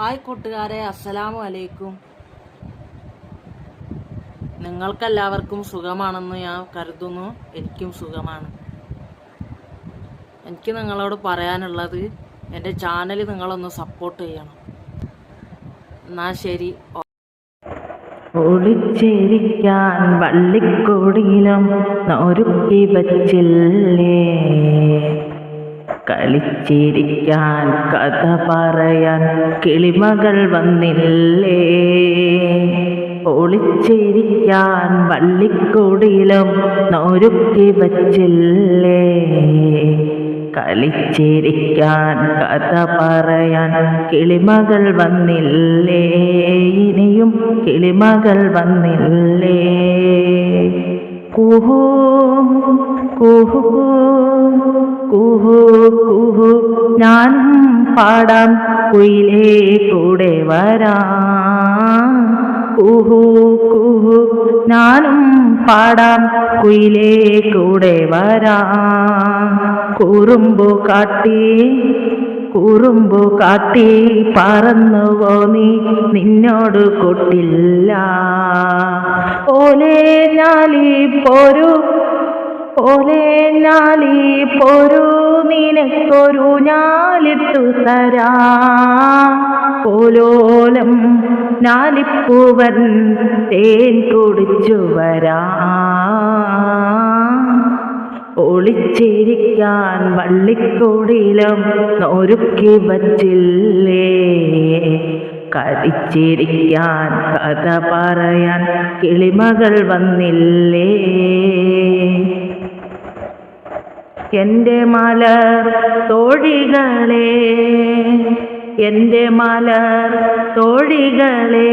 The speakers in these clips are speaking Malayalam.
ഹായ് കൂട്ടുകാരെ അസ്സലാമു അലൈക്കും നിങ്ങൾക്കെല്ലാവർക്കും സുഖമാണെന്ന് ഞാൻ കരുതുന്നു. എനിക്കും സുഖമാണ്. എനിക്ക് നിങ്ങളോട് പറയാനുള്ളത് എന്റെ ചാനൽ നിങ്ങളൊന്ന് സപ്പോർട്ട് ചെയ്യണം. എന്നാ ശരി. ഒളിച്ചിരിക്കാൻ വള്ളിക്കൊടിയിലും ഒരുക്കി വച്ചില്ലേ? കളിച്ചിരിക്കാൻ കഥ പറയാൻ കിളിമകൾ വന്നില്ലേ? ഒളിച്ചിരിക്കാൻ വള്ളിക്കൊടിയിലും നോരുക്കി വച്ചില്ലേ? കളിച്ചിരിക്കാൻ കഥ പറയാൻ കിളിമകൾ വന്നില്ലേ? ഇനിയും കിളിമകൾ വന്നില്ലേ? കുഹു കുഹു. കുഹു കുഹു. ഞാനും പാടാം കുയിലേ കൂടെ വരാം. കുഹു കുഹു. ഞാനും പാടാം കുയിലേ കൂടെ വരാം. കുറുമ്പു കാട്ടി കുറുമ്പു കാട്ടി പറന്നുവോ നീ? നിന്നോട് കൊട്ടില്ല. ഓലേ ഞാലി പോരു ഓലേ ഞാലി പോരു നിനക്കൊരു ഞാലിട്ടു തരാം. പോലോലം ഞാലിപ്പൂവൻ തേൻ കുടിച്ചു വരാം. ഒളിച്ചിരിക്കാൻ വള്ളിക്കൂടിലും ഒരുക്കി വച്ചില്ലേ? കരിച്ചിരിക്കാൻ കഥ പറയാൻ കിളിമകൾ വന്നില്ലേ? എന്റെ മലർ തോഴികളെ എന്റെ മലർ തോഴികളെ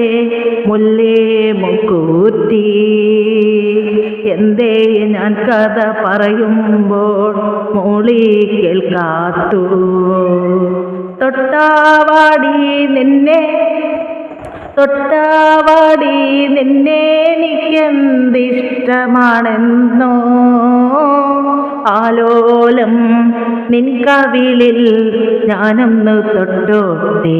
മുല്ലേ മുക്കൂത്തി. എന്തേ ഞാൻ കഥ പറയുമ്പോൾ മോളി കേൾക്കാത്തു. തൊട്ടാവാടി നിന്നെ തൊട്ടാവാടി നിന്നെ എനിക്കെന്തിഷ്ടമാണെന്നോ? ആലോലം നിൻ കവിളിൽ ഞാനൊന്ന് തൊട്ടോട്ടേ.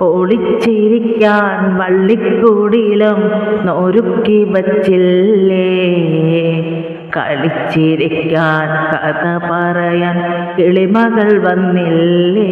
ഒളിച്ചിരിക്കാൻ വള്ളിക്കൂടിയിലും നോരുക്കി വച്ചില്ലേ. കളിച്ചിരിക്കാൻ കഥ പറയാൻ കിളിമകൾ വന്നില്ലേ.